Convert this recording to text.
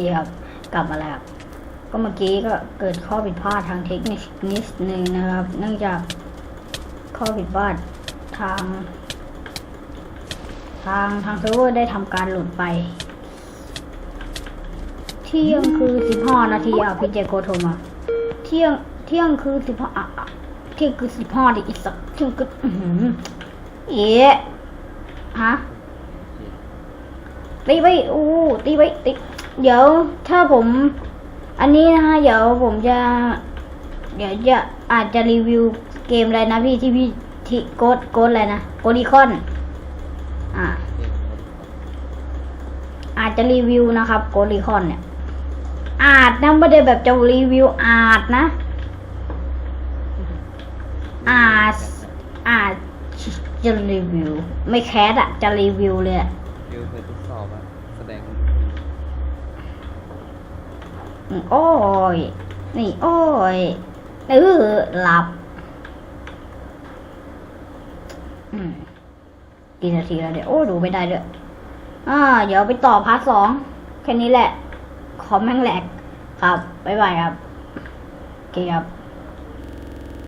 ดีครับกลับมาแล้วก็เมื่อกี้ก็เกิดข้อผิดพลาดทางเทคนิคนิดนึงนะครับ เนื่องจากข้อผิดพลาดทาง ทางทางเซิร์ฟเวอร์ได้ทำการหลุดไป เที่ยงคือสิบห้านาทีอะพี่เจโกโทรมาเที่ยงเที่ยงคือสิบห้าอะอะเที่ยงคือสิบห้าดิอีกสักเที่ยงคืออือหือเอ๊ะฮะตีไปอู้ตีไปตี เดี๋ยวถ้าผม อันนี้นะฮะเดี๋ยวผมจะ เดี๋ยวจะอาจจะรีวิวเกมอะไรนะพี่ที่พี่ที่โกดโกดอะไรนะโกดิคอน อ่า อาจจะรีวิวนะครับโกดิคอนเนี่ย อาจนะไม่ได้แบบจะรีวิวอาจนะ อาจอาจจะรีวิว ไม่แคสอะจะรีวิวเลยอะ วิวเคยทดสอบอะแสดง โอ้ย นี่โอ้ยเออหลับอืมกี่นาทีแล้วเนี่ยโอ้ดูไม่ได้ด้วยอ่า เดี๋ยวไปต่อพาร์ทสองแค่นี้แหละคอมแม่งแหลกครับ บ๊ายบายครับโอเคครับ